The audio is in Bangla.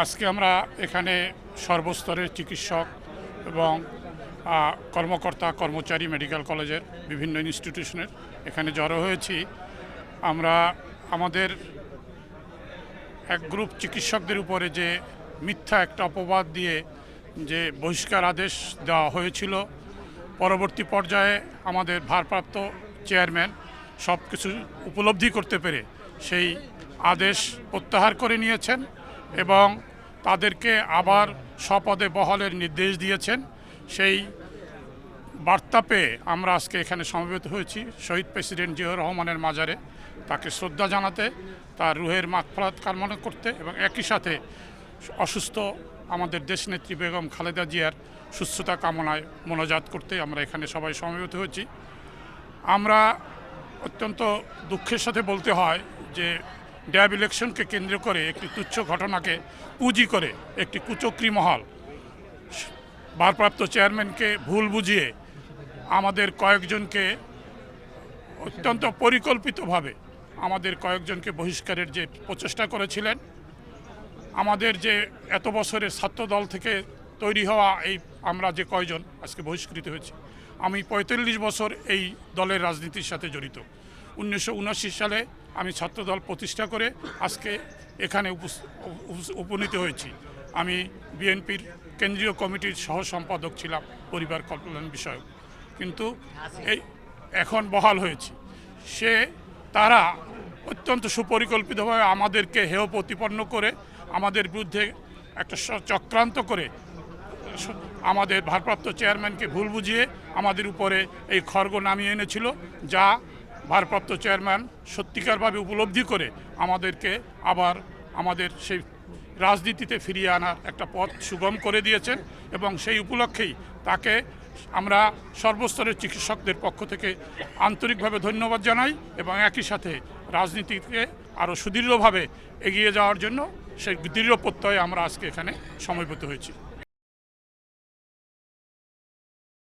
আজকে আমরা এখানে সর্বস্তরের চিকিৎসক এবং কর্মকর্তা, কর্মচারী, মেডিকেল কলেজের বিভিন্ন ইনস্টিটিউশনের এখানে জড়ো হয়েছি। আমরা আমাদের এক গ্রুপ চিকিৎসকদের উপরে যে মিথ্যা একটা অপবাদ দিয়ে যে বহিষ্কার আদেশ দেওয়া হয়েছিল, পরবর্তী পর্যায়ে আমাদের ভারপ্রাপ্ত চেয়ারম্যান সব কিছু উপলব্ধি করতে পেরে সেই আদেশ প্রত্যাহার করে নিয়েছেন। এবং তাদেরকে আবার স্বপদে বহালের নির্দেশ দিয়েছেন। সেই বার্তা পেয়ে আমরা আজকে এখানে সমবেত হয়েছি শহীদ প্রেসিডেন্ট জিয়াউর রহমানের মাজারে। তাকে শ্রদ্ধা জানাতে, তার রুহের মাগফরাত কামনা করতে এবং একই সাথে অসুস্থ আমাদের দেশনেত্রী বেগম খালেদা জিয়ার সুস্থতা কামনায় মনোজাত করতে আমরা এখানে সবাই সমবেত হয়েছি। আমরা অত্যন্ত দুঃখের সাথে বলতে হয় যে ড্যাব ইলেকশনকে কেন্দ্র করে একটি তুচ্ছ ঘটনাকে পুঁজি করে একটি কুচক্রি মহল। ভারপ্রাপ্ত চেয়ারম্যানকে ভুল বুঝিয়ে আমাদের কয়েকজনকে অত্যন্ত পরিকল্পিতভাবে আমাদের কয়েকজনকে বহিষ্কারের যে প্রচেষ্টা করেছিলেন, আমাদের যে এত বছরের ছাত্রদল থেকে তৈরি হওয়া এই আমরা যে কয়জন আজকে বহিষ্কৃত হয়েছি। আমি পঁয়তাল্লিশ বছর এই দলের রাজনীতির সাথে জড়িত। উনিশশো ঊনআশি সালে আমি ছাত্রদল প্রতিষ্ঠা করে আজকে এখানে উপনীত হয়েছি। আমি বিএনপির কেন্দ্রীয় কমিটির সহ সম্পাদক ছিলাম, পরিবার কল্যাণ বিষয়ক। কিন্তু এই এখন বহাল হয়েছি। সে, তারা অত্যন্ত সুপরিকল্পিতভাবে আমাদেরকে হেয় প্রতিপন্ন করে, আমাদের বিরুদ্ধে একটা চক্রান্ত করে আমাদের ভারপ্রাপ্ত চেয়ারম্যানকে ভুল বুঝিয়ে আমাদের উপরে এই খর্গ নামিয়ে এনেছিল, যা ভারপ্রাপ্ত চেয়ারম্যান সত্যিকারভাবে উপলব্ধি করে আমাদেরকে আবার আমাদের সেই রাজনীতিতে ফিরিয়ে আনার একটা পথ সুগম করে দিয়েছেন এবং সেই উপলক্ষেই তাকে আমরা সর্বস্তরের চিকিৎসকদের পক্ষ থেকে আন্তরিকভাবে ধন্যবাদ জানাই এবং একই সাথে রাজনীতিকে আরও সুদৃঢ়ভাবে এগিয়ে যাওয়ার জন্য সেই দৃঢ় প্রত্যয়ে আমরা আজকে এখানে সময়বদ্ধ হয়েছি।